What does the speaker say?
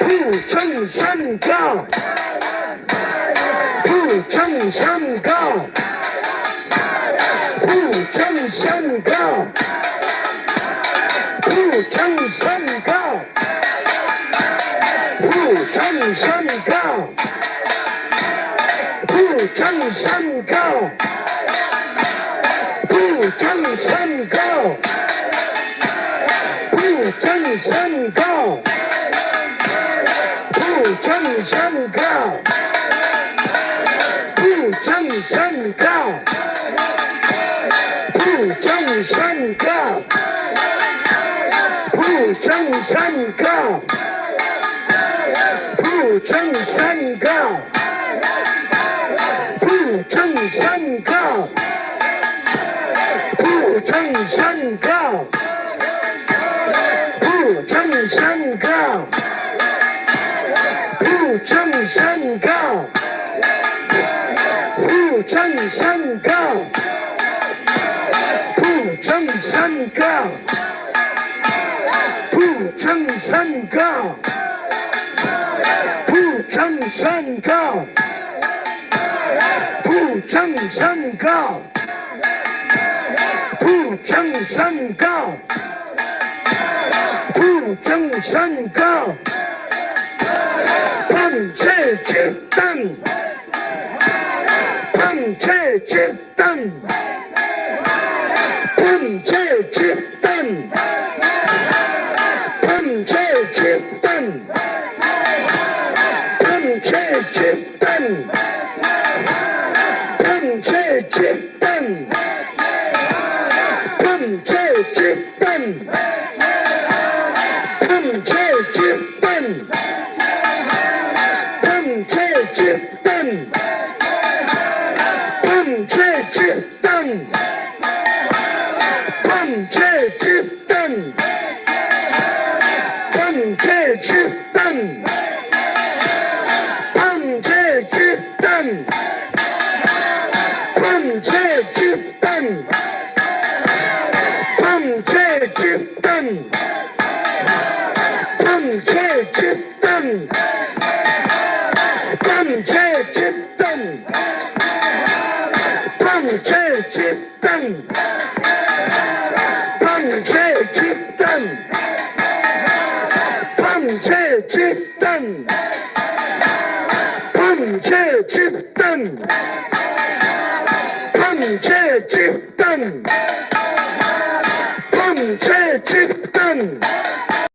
富春山高，富春山高，富春山高，富春山高，富春山高，富春山高，富春山高，富春山高。 chamo, chamo o grau. Pum, chamo, chamo o grau. Pum, chamo, chamo o grau. Pum, chamo, chamo o grau. Pum, chamo, chamo o grau. Pum, chamo, chamo o 不争山高，不争山高，不争山高，不争山高，不争山高，不争山高，不争山高。碰车直蹬，chieftain. Punjab chieftain. Punjab chieftain. Punjab chieftain. Punjab chieftain. Punjab chieftain. Punjab chieftain. Punjab chieftain. gerçekten Ben gerçekten Ben gerçekten Ben gerçekten Ben gerçekten Ben gerçekten Ben gerçekten Ben gerçekten